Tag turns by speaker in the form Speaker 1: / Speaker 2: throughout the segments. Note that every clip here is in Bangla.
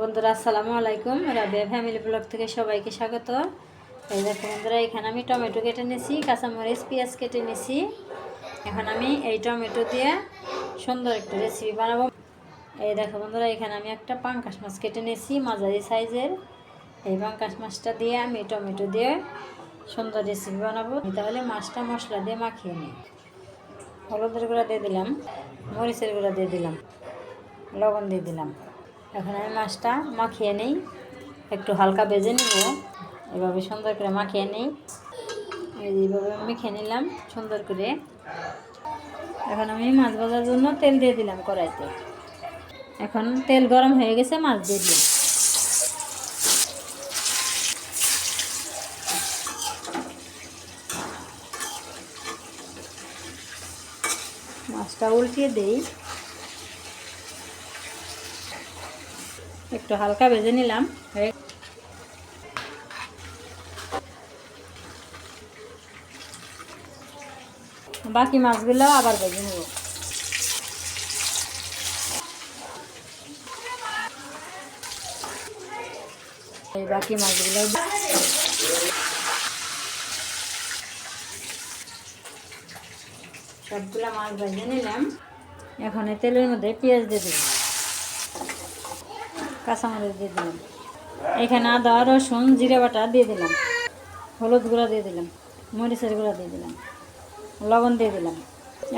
Speaker 1: বন্ধুরা, আসসালামু আলাইকুম। রাবিয়া ফ্যামিলি ব্লগ থেকে সবাইকে স্বাগত। এই দেখো বন্ধুরা, এখানে আমি টমেটো কেটে নিয়েছি, কাঁচামরিচ, পেঁয়াজ কেটে নিয়েছি। এখন আমি এই টমেটো দিয়ে সুন্দর একটা রেসিপি বানাবো। এই দেখো বন্ধুরা, এখানে আমি একটা পাঙ্কাশ মাছ কেটে নিয়েছি, মাঝারি সাইজের। এই পাঙ্কাশ মাছটা দিয়ে আমি টমেটো দিয়ে সুন্দর রেসিপি বানাবো। তাহলে মাছটা মশলা দিয়ে মাখিয়ে নিই। হলুদের গুঁড়া দিয়ে দিলাম, মরিচের গুঁড়া দিয়ে দিলাম, লবণ দিয়ে দিলাম। এখন আমি মাছটা মাখিয়ে নিই। একটু হালকা বেজে নিব। এভাবে সুন্দর করে মাখিয়ে নিই। এইভাবে মেখে নিলাম সুন্দর করে। এখন আমি মাছ ভাজার জন্য তেল দিয়ে দিলাম কড়াইতে। এখন তেল গরম হয়ে গেছে, মাছ দিয়ে দিলাম। মাছটা উল্টিয়ে দেই। একটু হালকা ভেজে নিলাম। বাকি মাছগুলো আবার ভেজে নেব। এই বাকি মাছগুলো সবগুলো মাছ ভেজে নিলাম। এখন তেলের মধ্যে পেঁয়াজ দিয়ে দিলাম। কাঁচামরিচ দিয়ে দিলাম। এখানে আদা, রসুন, জিরে বাটা দিয়ে দিলাম। হলুদ গুঁড়া দিয়ে দিলাম। মরিচের গুঁড়া দিয়ে দিলাম। লবণ দিয়ে দিলাম।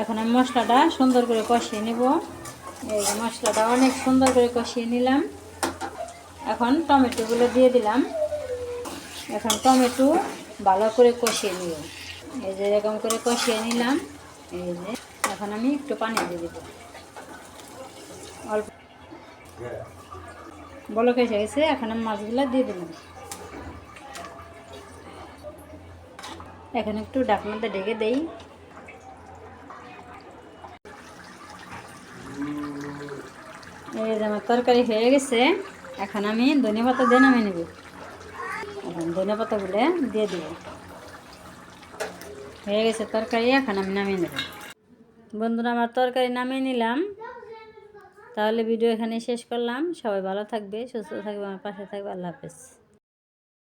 Speaker 1: এখন আমি মশলাটা সুন্দর করে কষিয়ে নিব। এই মশলাটা অনেক সুন্দর করে কষিয়ে নিলাম। এখন টমেটোগুলো দিয়ে দিলাম। এখন টমেটো ভালো করে কষিয়ে নিব। এই যে এরকম করে কষিয়ে নিলাম। এই যে এখন আমি একটু পানি দিয়ে দেবো। অল্প বলক এসে গেছে এখন আমি মাছগুলো দিয়ে দিলাম এখন একটু ডাকনাতে ডেকে দেই। এই যে আমার তরকারি হয়ে গেছে, এখন আমি ধনে পাতা দিয়ে নামিয়ে নেব। এখন ধনে পাতাগুলো দিয়ে দেব। হয়ে গেছে তরকারি, এখন আমি নামিয়ে নেব। বন্ধুরা, আমার তরকারি নামিয়ে নিলাম। তাহলে ভিডিও এখানে শেষ করলাম। সবাই ভালো থাকবে, সুস্থ থাকবে, আমার পাশে থাকবে। আল্লাহ হাফেজ।